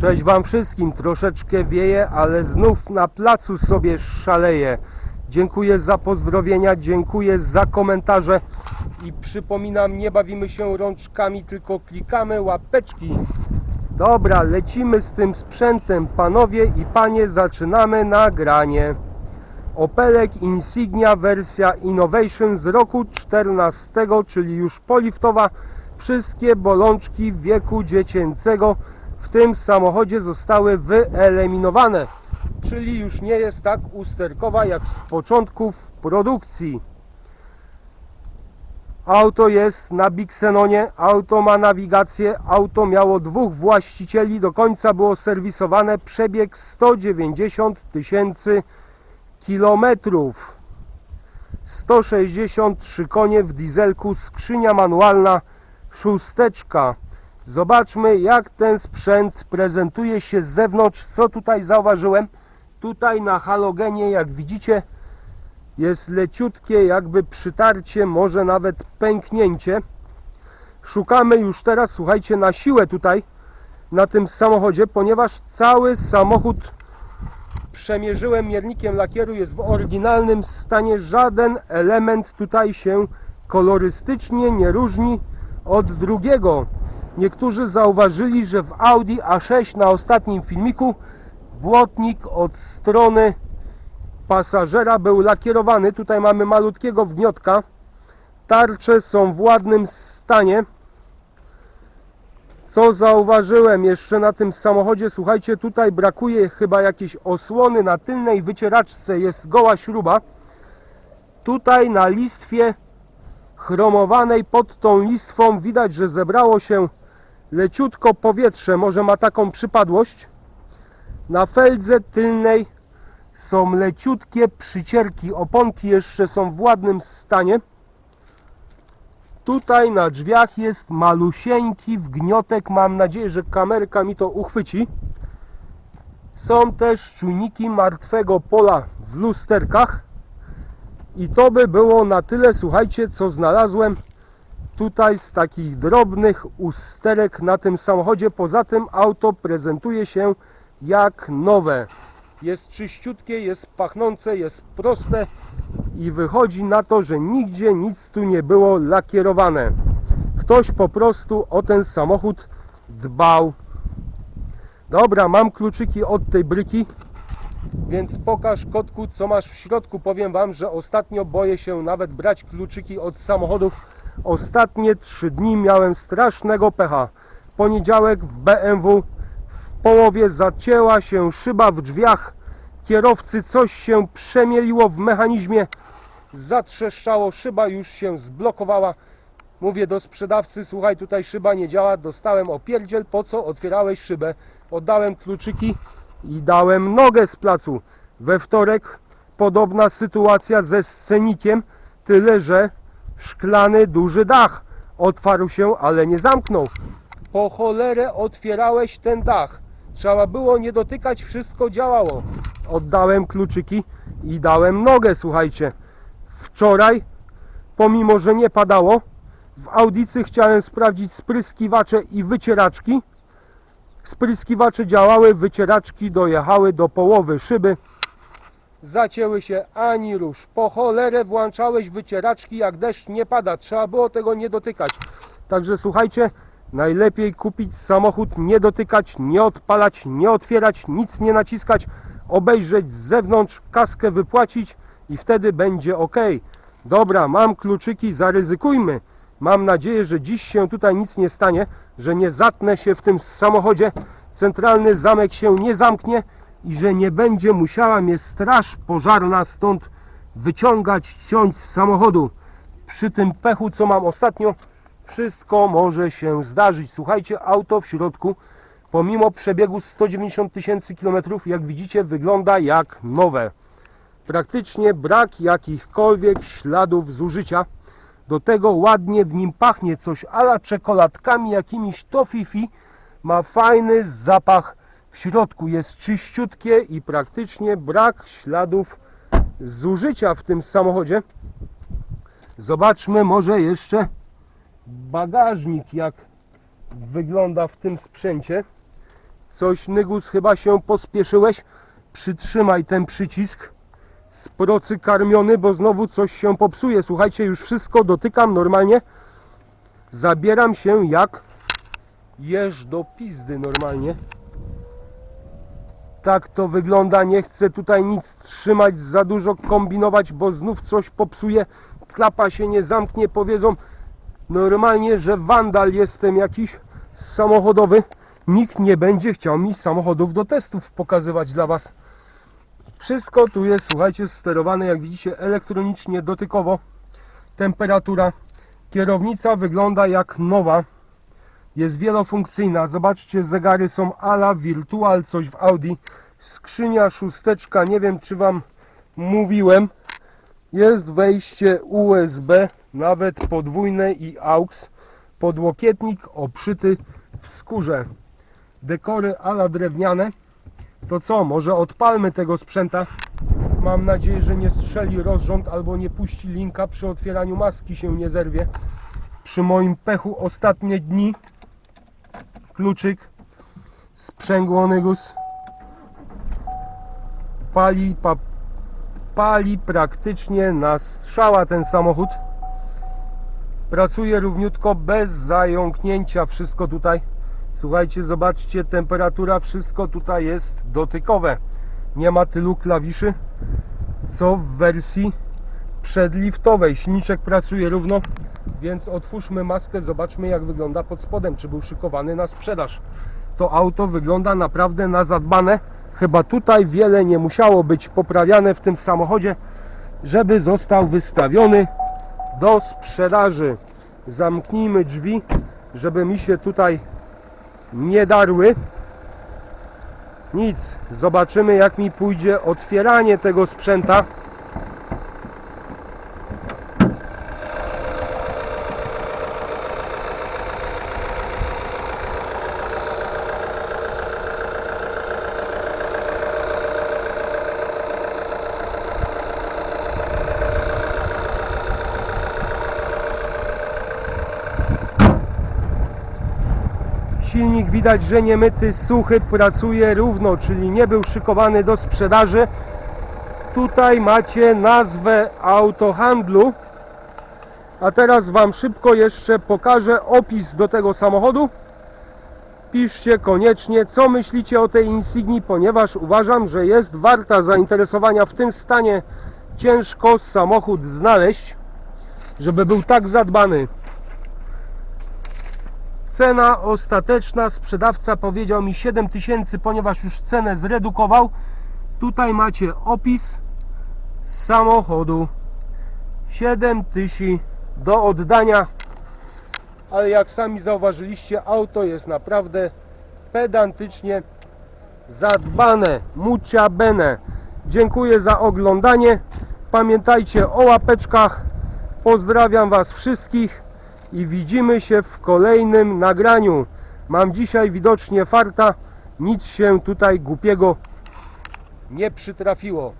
Cześć Wam wszystkim, troszeczkę wieje, ale znów na placu sobie szaleję. Dziękuję za pozdrowienia, dziękuję za komentarze i przypominam, nie bawimy się rączkami, tylko klikamy łapeczki. Dobra, lecimy z tym sprzętem, panowie i panie, zaczynamy nagranie. Opelek Insignia wersja Innovation z roku 14, czyli już poliftowa. Wszystkie bolączki wieku dziecięcego w tym samochodzie zostały wyeliminowane, czyli już nie jest tak usterkowa jak z początków produkcji. Auto jest na Bixenonie, auto ma nawigację, auto miało dwóch właścicieli, do końca było serwisowane, przebieg 190 tysięcy kilometrów. 163 konie w dieselku, skrzynia manualna, szósteczka. Zobaczmy jak ten sprzęt prezentuje się z zewnątrz. Co tutaj zauważyłem? Tutaj na halogenie, jak widzicie, jest leciutkie jakby przytarcie, może nawet pęknięcie. Szukamy już teraz, słuchajcie, na siłę tutaj na tym samochodzie, ponieważ cały samochód przemierzyłem miernikiem lakieru, jest w oryginalnym stanie. Żaden element tutaj się kolorystycznie nie różni od drugiego. Niektórzy zauważyli, że w Audi A6 na ostatnim filmiku błotnik od strony pasażera był lakierowany. Tutaj mamy malutkiego wgniotka. Tarcze są w ładnym stanie. Co zauważyłem jeszcze na tym samochodzie? Słuchajcie, tutaj brakuje chyba jakiejś osłony. Na tylnej wycieraczce jest goła śruba. Tutaj na listwie chromowanej pod tą listwą widać, że zebrało się leciutko powietrze. Może ma taką przypadłość. Na feldze tylnej są leciutkie przycierki. Oponki jeszcze są w ładnym stanie. Tutaj na drzwiach jest malusieńki wgniotek. Mam nadzieję, że kamerka mi to uchwyci. Są też czujniki martwego pola w lusterkach. I to by było na tyle, słuchajcie, co znalazłem tutaj z takich drobnych usterek na tym samochodzie. Poza tym auto prezentuje się jak nowe. Jest czyściutkie, jest pachnące, jest proste i wychodzi na to, że nigdzie nic tu nie było lakierowane. Ktoś po prostu o ten samochód dbał. Dobra, mam kluczyki od tej bryki, więc pokaż kotku, co masz w środku. Powiem Wam, że ostatnio boję się nawet brać kluczyki od samochodów. Ostatnie trzy dni miałem strasznego pecha. Poniedziałek w BMW w połowie zacięła się szyba w drzwiach kierowcy, coś się przemieliło w mechanizmie, zatrzeszczało, szyba już się zblokowała. Mówię do sprzedawcy, słuchaj, tutaj szyba nie działa, dostałem opierdziel, po co otwierałeś szybę? Oddałem kluczyki i dałem nogę z placu. We wtorek podobna sytuacja ze scenikiem, tyle że szklany duży dach otwarł się, ale nie zamknął. Po cholerę otwierałeś ten dach. Trzeba było nie dotykać, wszystko działało. Oddałem kluczyki i dałem nogę, słuchajcie. Wczoraj, pomimo że nie padało, w audicy chciałem sprawdzić spryskiwacze i wycieraczki. Spryskiwacze działały, wycieraczki dojechały do połowy szyby. Zacięły się ani rusz. Po cholerę włączałeś wycieraczki, jak deszcz nie pada. Trzeba było tego nie dotykać. Także słuchajcie, najlepiej kupić samochód, nie dotykać, nie odpalać, nie otwierać, nic nie naciskać, obejrzeć z zewnątrz, kaskę wypłacić i wtedy będzie ok. Dobra, mam kluczyki, zaryzykujmy. Mam nadzieję, że dziś się tutaj nic nie stanie, że nie zatnę się w tym samochodzie, centralny zamek się nie zamknie i że nie będzie musiała mnie straż pożarna stąd wyciągać, ciąć z samochodu. Przy tym pechu, co mam ostatnio, wszystko może się zdarzyć. Słuchajcie, auto w środku, pomimo przebiegu 190 tysięcy kilometrów, jak widzicie, wygląda jak nowe. Praktycznie brak jakichkolwiek śladów zużycia. Do tego ładnie w nim pachnie coś ala czekoladkami jakimiś tofifi. Ma fajny zapach w środku. Jest czyściutkie i praktycznie brak śladów zużycia w tym samochodzie. Zobaczmy może jeszcze bagażnik jak wygląda w tym sprzęcie. Coś Nygus chyba się pospieszyłeś. Przytrzymaj ten przycisk z procy karmiony, bo znowu coś się popsuje. Słuchajcie, już wszystko dotykam normalnie. Zabieram się jak jeż do pizdy normalnie. Tak to wygląda. Nie chcę tutaj nic trzymać, za dużo kombinować, bo znów coś popsuje. Klapa się nie zamknie, powiedzą normalnie, że wandal jestem jakiś samochodowy. Nikt nie będzie chciał mi samochodów do testów pokazywać dla Was. Wszystko tu jest, słuchajcie, sterowane, jak widzicie, elektronicznie, dotykowo. Temperatura. Kierownica wygląda jak nowa. Jest wielofunkcyjna. Zobaczcie, zegary są ala Virtual, coś w Audi. Skrzynia, szósteczka, nie wiem czy Wam mówiłem. Jest wejście USB, nawet podwójne i AUX. Podłokietnik obszyty w skórze. Dekory ala drewniane. To co, może odpalmy tego sprzęta? Mam nadzieję, że nie strzeli rozrząd albo nie puści linka przy otwieraniu maski się nie zerwie. Przy moim pechu ostatnie dni kluczyk sprzęgło Nygus pali, pa, pali praktycznie na strzała ten samochód. Pracuje równiutko bez zająknięcia. Wszystko tutaj. Słuchajcie zobaczcie temperatura wszystko tutaj jest dotykowe. Nie ma tylu klawiszy co w wersji przedliftowej. Silniczek pracuje równo więc otwórzmy maskę, zobaczmy jak wygląda pod spodem, czy był szykowany na sprzedaż. To auto wygląda naprawdę na zadbane. Chyba tutaj wiele nie musiało być poprawiane w tym samochodzie, żeby został wystawiony do sprzedaży. Zamknijmy drzwi, żeby mi się tutaj nie darły. Nic, zobaczymy jak mi pójdzie otwieranie tego sprzęta. Silnik widać, że nie myty, suchy, pracuje równo, czyli nie był szykowany do sprzedaży. Tutaj macie nazwę autohandlu. A teraz Wam szybko jeszcze pokażę opis do tego samochodu. Piszcie koniecznie, co myślicie o tej Insigni, ponieważ uważam, że jest warta zainteresowania w tym stanie. Ciężko samochód znaleźć, żeby był tak zadbany. Cena ostateczna, sprzedawca powiedział mi 7000, ponieważ już cenę zredukował. Tutaj macie opis samochodu. 7000 do oddania. Ale jak sami zauważyliście, auto jest naprawdę pedantycznie zadbane. Mucia bene. Dziękuję za oglądanie. Pamiętajcie o łapeczkach. Pozdrawiam Was wszystkich i widzimy się w kolejnym nagraniu. Mam dzisiaj widocznie farta, nic się tutaj głupiego nie przytrafiło.